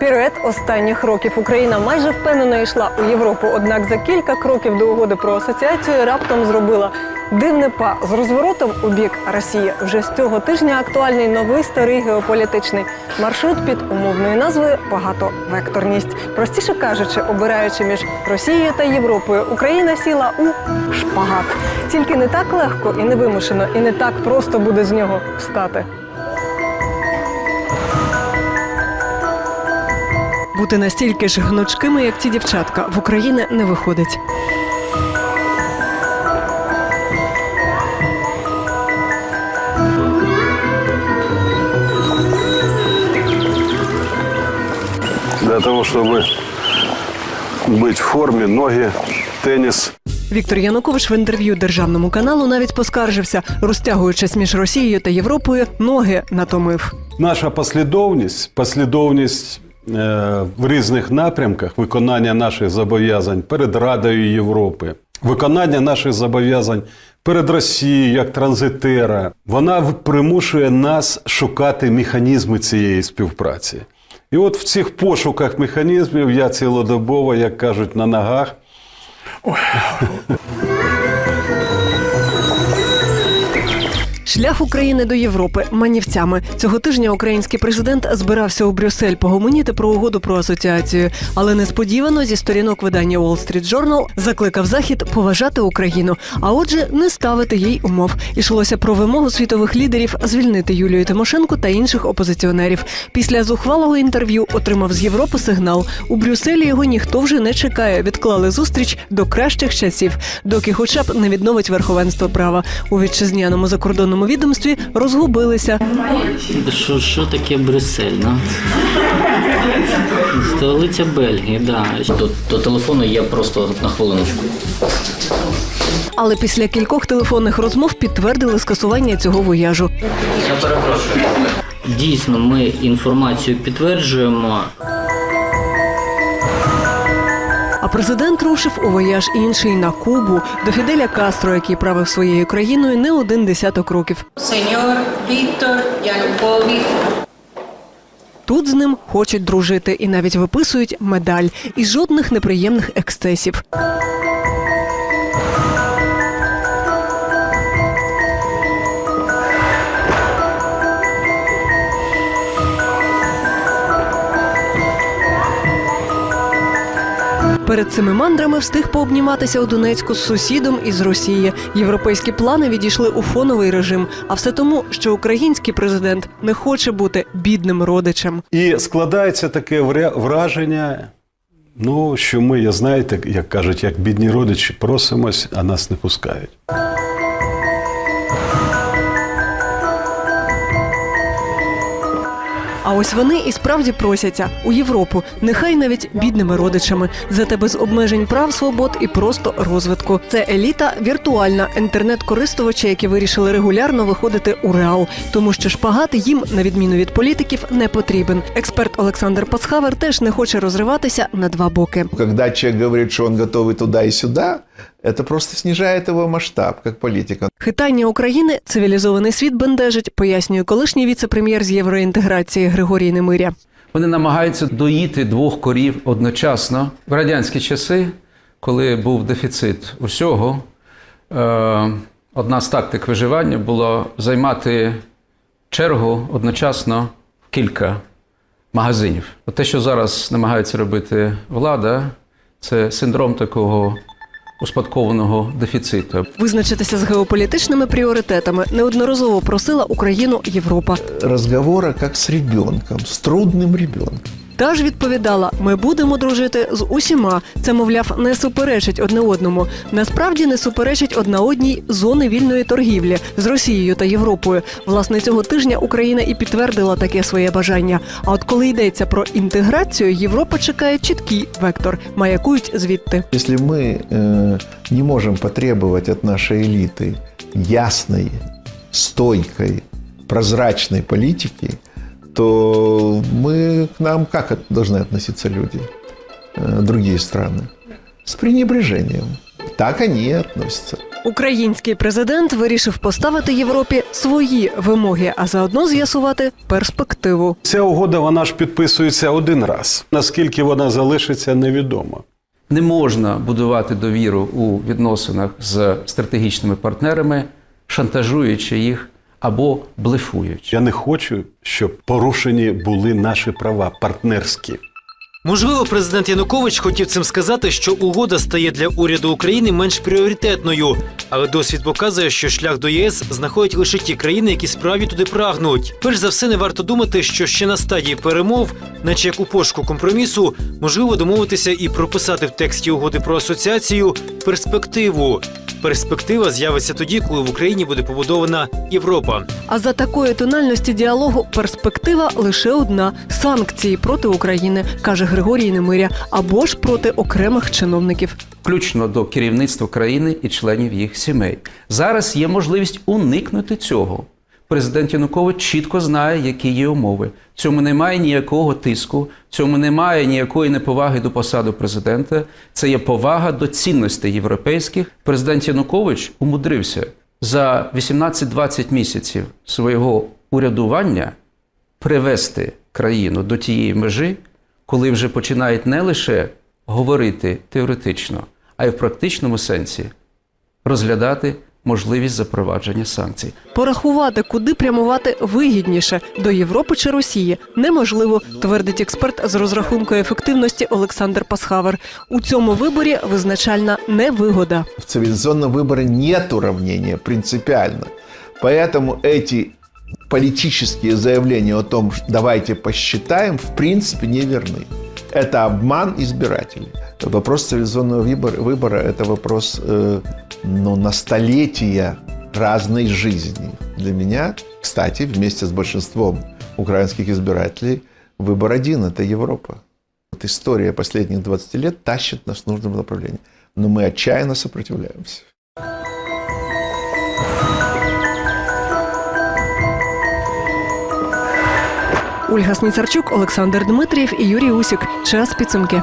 Пірет останніх років Україна майже впевнено йшла у Європу. Однак за кілька кроків до угоди про асоціацію раптом зробила дивне па з розворотом у бік Росії. Вже з цього тижня актуальний новий старий геополітичний маршрут під умовною назвою Багатовекторність. Простіше кажучи, обираючи між Росією та Європою, Україна сіла у шпагат. Тільки не так легко і невимушено, і не так просто буде з нього встати. Бути настільки ж гнучкими, як ці дівчатка, в Україні не виходить. Для того, чтобы быть в форме, ноги, теннис. Віктор Янукович в інтерв'ю державному каналу навіть поскаржився, розтягуючись між Росією та Європою, ноги натомив. Наша послідовність, послідовність в різних напрямках виконання наших зобов'язань перед Радою Європи, виконання наших зобов'язань перед Росією як транзитера, вона примушує нас шукати механізми цієї співпраці. І от в цих пошуках механізмів я цілодобово, як кажуть, на ногах. Шлях України до Європи манівцями цього тижня український президент збирався у Брюссель погомоніти про угоду про асоціацію, але несподівано зі сторінок видання Wall Street Journal закликав захід поважати Україну, а отже, не ставити їй умов. Ішлося про вимогу світових лідерів звільнити Юлію Тимошенко та інших опозиціонерів. Після зухвалого інтерв'ю отримав з Європи сигнал. У Брюсселі його ніхто вже не чекає. Відклали зустріч до кращих часів, доки, хоча б не відновить верховенство права у вітчизняному закордонному відомстві, розгубилися. Що, що таке Брюссель? Ну? Столиця Бельгії, да. До, до телефону я просто на хвилиночку. Але після кількох телефонних розмов підтвердили скасування цього вояжу. Я перепрошую. Дійсно, ми інформацію підтверджуємо. Президент рушив у вояж інший на Кубу до Фіделя Кастро, який правив своєю країною не один десяток років. Сеньор Віктор Янукович. Тут з ним хочуть дружити і навіть виписують медаль і жодних неприємних ексцесів. Перед цими мандрами встиг пообніматися у Донецьку з сусідом із Росії. Європейські плани відійшли у фоновий режим. А все тому, що український президент не хоче бути бідним родичем. І складається таке враження, ну, що ми, я знаєте, як кажуть, як бідні родичі, просимось, а нас не пускають. А ось вони і справді просяться у Європу, нехай навіть бідними родичами, зате без обмежень прав, свобод і просто розвитку. Це еліта віртуальна інтернет-користувачі, які вирішили регулярно виходити у реал, тому що шпагати їм, на відміну від політиків, не потрібен. Експерт Олександр Пасхавер теж не хоче розриватися на два боки. Когда человек говорит, что он готов и туда, и сюда, это просто снижает его масштаб как политика. Хитання України цивілізований світ бендежить, пояснює колишній віце-прем'єр з євроінтеграції Григорій Немиря. Вони намагаються доїти двох корів одночасно. В радянські часи, коли був дефіцит усього, е, одна з тактик виживання було займати чергу одночасно в кілька магазинів. От те, що зараз намагається робити влада, це синдром такого успадкованого дефіциту. Визначитися з геополітичними пріоритетами неодноразово просила Україну Європа. Розговори як з ребенком, з трудним ребенком. Та ж відповідала: ми будемо дружити з усіма. Це, мовляв, не суперечить одне одному. Насправді не суперечить одна одній зони вільної торгівлі з Росією та Європою. Власне, цього тижня Україна і підтвердила таке своє бажання. А от коли йдеться про інтеграцію, Європа чекає чіткий вектор, маякують звідти. Если мы э, не можем потребовать от нашей элиты ясной, стойкой, прозрачной политики, то мы к нам как от- должны относиться люди, э, другие страны? С пренебрежением. Так они и относятся. Український президент вирішив поставити Європі свої вимоги, а заодно з'ясувати перспективу. Ця угода вона ж підписується один раз. Наскільки вона залишиться, невідомо. Не можна будувати довіру у відносинах з стратегічними партнерами, шантажуючи їх або блефуючи. Я не хочу, щоб порушені були наші права партнерські. Можливо, президент Янукович хотів цим сказати, що угода стає для уряду України менш пріоритетною, але досвід показує, що шлях до ЄС знаходять лише ті країни, які справді туди прагнуть. Перш за все, не варто думати, що ще на стадії перемов, наче як у пошуку компромісу, можливо домовитися і прописати в тексті угоди про асоціацію перспективу. Перспектива з'явиться тоді, коли в Україні буде побудована Європа. А за такої тональності діалогу перспектива лише одна санкції проти України, каже Григорій Немиря, або ж проти окремих чиновників. включно до керівництва країни і членів їх сімей. Зараз є можливість уникнути цього. Президент Янукович чітко знає, які є умови. В цьому немає ніякого тиску, в цьому немає ніякої неповаги до посади президента. Це є повага до цінностей європейських. Президент Янукович умудрився за 18-20 місяців свого урядування привести країну до тієї межі, коли вже починають не лише говорити теоретично, а й в практичному сенсі розглядати можливість запровадження санкцій. Порахувати, куди прямувати вигідніше до Європи чи Росії, неможливо, твердить експерт з розрахунку ефективності Олександр Пасхавер. У цьому виборі визначальна невигода. В цивилизационном выборе нет уравнения принципиально. Поэтому эти политические заявления о том, что давайте посчитаем, в принципе не верны. Это обман избирателей. Вопрос цивилизационного выбора, выбора – это вопрос э, ну, на столетия разной жизни. Для меня, кстати, вместе с большинством украинских избирателей, выбор один – это Европа. Вот история последних 20 лет тащит нас в нужном направлении. Но мы отчаянно сопротивляемся. Ольга Сніцарчук, Олександр Дмитрієв і Юрій Усік. Час підсумки.